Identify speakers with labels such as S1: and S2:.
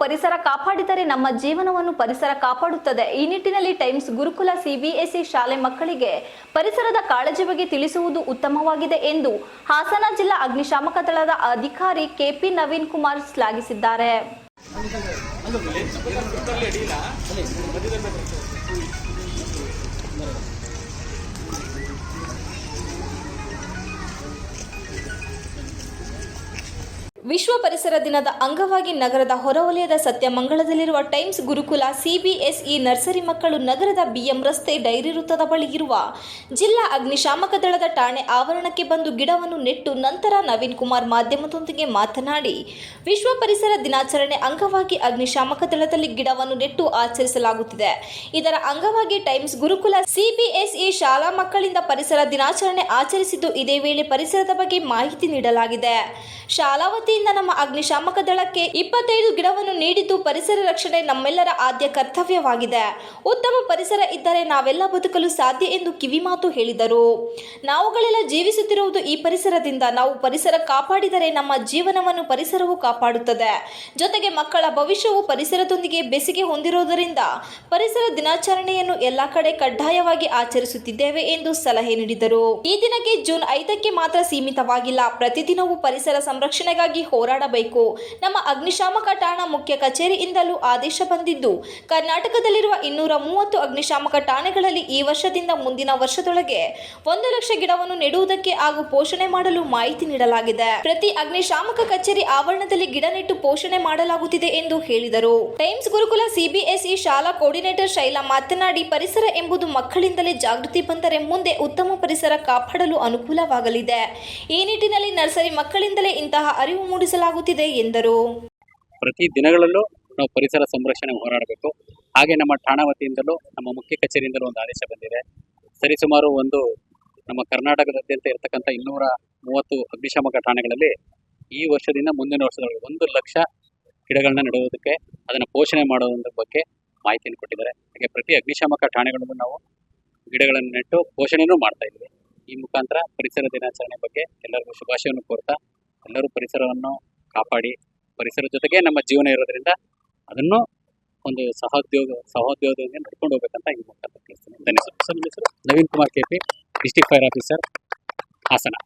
S1: ಪರಿಸರ ಕಾಪಾಡಿದರೆ ನಮ್ಮ ಜೀವನವನ್ನು ಪರಿಸರ ಕಾಪಾಡುತ್ತದೆ. ಈ ನಿಟ್ಟಿನಲ್ಲಿ ಟೈಮ್ಸ್ ಗುರುಕುಲ ಸಿಬಿಎಸ್ಇ ಶಾಲೆ ಮಕ್ಕಳಿಗೆ ಪರಿಸರದ ಕಾಳಜಿ ಬಗ್ಗೆ ತಿಳಿಸುವುದು ಉತ್ತಮವಾಗಿದೆ ಎಂದು ಹಾಸನ ಜಿಲ್ಲಾ ಅಗ್ನಿಶಾಮಕ ದಳದ ಅಧಿಕಾರಿ ಕೆಪಿ ನವೀನ್ ಕುಮಾರ್ ಶ್ಲಾಘಿಸಿದ್ದಾರೆ. ವಿಶ್ವ ಪರಿಸರ ದಿನದ ಅಂಗವಾಗಿ ನಗರದ ಹೊರವಲಯದ ಸತ್ಯಮಂಗಳದಲ್ಲಿರುವ ಟೈಮ್ಸ್ ಗುರುಕುಲ ಸಿಬಿಎಸ್ಇ ನರ್ಸರಿ ಮಕ್ಕಳು ನಗರದ ಬಿಎಂ ರಸ್ತೆ ಡೈರಿ ವೃತ್ತದ ಬಳಿ ಇರುವ ಜಿಲ್ಲಾ ಅಗ್ನಿಶಾಮಕ ದಳದ ಠಾಣೆ ಆವರಣಕ್ಕೆ ಬಂದು ಗಿಡವನ್ನು ನೆಟ್ಟು ನಂತರ ನವೀನ್ ಕುಮಾರ್ ಮಾಧ್ಯಮದೊಂದಿಗೆ ಮಾತನಾಡಿ, ವಿಶ್ವ ಪರಿಸರ ದಿನಾಚರಣೆ ಅಂಗವಾಗಿ ಅಗ್ನಿಶಾಮಕ ದಳದಲ್ಲಿ ಗಿಡವನ್ನು ನೆಟ್ಟು ಆಚರಿಸಲಾಗುತ್ತಿದೆ. ಇದರ ಅಂಗವಾಗಿ ಟೈಮ್ಸ್ ಗುರುಕುಲ ಸಿಬಿಎಸ್ಇ ಶಾಲಾ ಮಕ್ಕಳಿಂದ ಪರಿಸರ ದಿನಾಚರಣೆ ಆಚರಿಸಿದ್ದು ಇದೇ ವೇಳೆ ಪರಿಸರದ ಬಗ್ಗೆ ಮಾಹಿತಿ ನೀಡಲಾಗಿದೆ. ಶಾಲಾ ವತಿಯಿಂದ ನಮ್ಮ ಅಗ್ನಿಶಾಮಕ ದಳಕ್ಕೆ ಇಪ್ಪತ್ತೈದು ಗಿಡವನ್ನು ನೀಡಿದ್ದು ಪರಿಸರ ರಕ್ಷಣೆ ನಮ್ಮೆಲ್ಲರ ಆದ್ಯ ಕರ್ತವ್ಯವಾಗಿದೆ. ಉತ್ತಮ ಪರಿಸರ ಇದ್ದರೆ ನಾವೆಲ್ಲ ಬದುಕಲು ಸಾಧ್ಯ ಎಂದು ಕಿವಿಮಾತು ಹೇಳಿದರು. ನಾವುಗಳೆಲ್ಲ ಜೀವಿಸುತ್ತಿರುವುದು ಈ ಪರಿಸರದಿಂದ. ನಾವು ಪರಿಸರ ಕಾಪಾಡಿದರೆ ನಮ್ಮ ಜೀವನವನ್ನು ಪರಿಸರವು ಕಾಪಾಡುತ್ತದೆ. ಜೊತೆಗೆ ಮಕ್ಕಳ ಭವಿಷ್ಯವು ಪರಿಸರದೊಂದಿಗೆ ಬೆಸಿಗೆ ಹೊಂದಿರುವುದರಿಂದ ಪರಿಸರ ದಿನಾಚರಣೆಯನ್ನು ಎಲ್ಲ ಕಡೆ ಕಡ್ಡಾಯವಾಗಿ ಆಚರಿಸುತ್ತಿದ್ದೇವೆ ಎಂದು ಸಲಹೆ ನೀಡಿದರು. ಈ ದಿನಕ್ಕೆ ಜೂನ್ ಐದಕ್ಕೆ ಮಾತ್ರ ಸೀಮಿತವಾಗಿಲ್ಲ. ಪ್ರತಿದಿನವೂ ಪರಿಸರ ಸಂರಕ್ಷಣೆಗಾಗಿ ಹೋರಾಡಬೇಕು. ನಮ್ಮ ಅಗ್ನಿಶಾಮಕ ಠಾಣಾ ಮುಖ್ಯ ಕಚೇರಿಯಿಂದಲೂ ಆದೇಶ ಬಂದಿದ್ದು, ಕರ್ನಾಟಕದಲ್ಲಿರುವ ಇನ್ನೂರ ಮೂವತ್ತು ಅಗ್ನಿಶಾಮಕ ಠಾಣೆಗಳಲ್ಲಿ ಈ ವರ್ಷದಿಂದ ಮುಂದಿನ ವರ್ಷದೊಳಗೆ ಒಂದು ಲಕ್ಷ ಗಿಡವನ್ನು ನೆಡುವುದಕ್ಕೆ ಹಾಗೂ ಪೋಷಣೆ ಮಾಡಲು ಮಾಹಿತಿ ನೀಡಲಾಗಿದೆ. ಪ್ರತಿ ಅಗ್ನಿಶಾಮಕ ಕಚೇರಿ ಆವರಣದಲ್ಲಿ ಗಿಡ ನೆಟ್ಟು ಪೋಷಣೆ ಮಾಡಲಾಗುತ್ತಿದೆ ಎಂದು ಹೇಳಿದರು. ಟೈಮ್ಸ್ ಗುರುಕುಲ ಸಿಬಿಎಸ್ಇ ಶಾಲಾ ಕೋರ್ಡಿನೇಟರ್ ಶೈಲಾ ಮಾತನಾಡಿ, ಪರಿಸರ ಎಂಬುದು ಮಕ್ಕಳಿಂದಲೇ ಜಾಗೃತಿ ಬಂದರೆ ಮುಂದೆ ಉತ್ತಮ ಪರಿಸರ ಕಾಪಾಡಲು ಅನುಕೂಲವಾಗಲಿದೆ. ಈ ನಿಟ್ಟಿನಲ್ಲಿ ನರ್ಸರಿ ಮಕ್ಕಳಿಂದಲೇ ಇಂತಹ ಅರಿವು ಮೂಡಿಸಲಾಗುತ್ತಿದೆ ಎಂದರು.
S2: ಪ್ರತಿ ದಿನಗಳಲ್ಲೂ ನಾವು ಪರಿಸರ ಸಂರಕ್ಷಣೆ ಹೋರಾಡಬೇಕು. ಹಾಗೆ ನಮ್ಮ ಠಾಣಾ ವತಿಯಿಂದಲೂ, ನಮ್ಮ ಮುಖ್ಯ ಕಚೇರಿಯಿಂದಲೂ ಒಂದು ಆದೇಶ ಬಂದಿದೆ. ಸರಿಸುಮಾರು ಒಂದು ನಮ್ಮ ಕರ್ನಾಟಕದಾದ್ಯಂತ ಇರತಕ್ಕಂಥ ಇನ್ನೂರ ಮೂವತ್ತು ಅಗ್ನಿಶಾಮಕ ಠಾಣೆಗಳಲ್ಲಿ ಈ ವರ್ಷದಿಂದ ಮುಂದಿನ ವರ್ಷದೊಳಗೆ ಒಂದು ಲಕ್ಷ ಗಿಡಗಳನ್ನ ನೆಡುವುದಕ್ಕೆ, ಅದನ್ನು ಪೋಷಣೆ ಮಾಡುವುದರ ಬಗ್ಗೆ ಮಾಹಿತಿಯನ್ನು ಕೊಟ್ಟಿದ್ದಾರೆ. ಹಾಗೆ ಪ್ರತಿ ಅಗ್ನಿಶಾಮಕ ಠಾಣೆಗಳಲ್ಲೂ ನಾವು ಗಿಡಗಳನ್ನು ನೆಟ್ಟು ಪೋಷಣೆಯೂ ಮಾಡ್ತಾ ಇದ್ದೀವಿ. ಈ ಮುಖಾಂತರ ಪರಿಸರ ದಿನಾಚರಣೆ ಬಗ್ಗೆ ಎಲ್ಲರಿಗೂ ಶುಭಾಶಯವನ್ನು ಕೋರ್ತಾ ಎಲ್ಲರೂ ಪರಿಸರವನ್ನು ಕಾಪಾಡಿ, ಪರಿಸರ ಜೊತೆಗೆ ನಮ್ಮ ಜೀವನ ಇರೋದ್ರಿಂದ ಅದನ್ನು ಒಂದು ಸಹೋದ್ಯೋಗ, ಸಹೋದ್ಯೋಗದಿಂದ ನಡ್ಕೊಂಡು ಹೋಗ್ಬೇಕಂತ ಈ ಮುಖಾಂತರ ತಿಳಿಸ್ತೀನಿ ಧನ್ಯವಾದ sir Naveen Kumar K P, district fire officer, Hassan.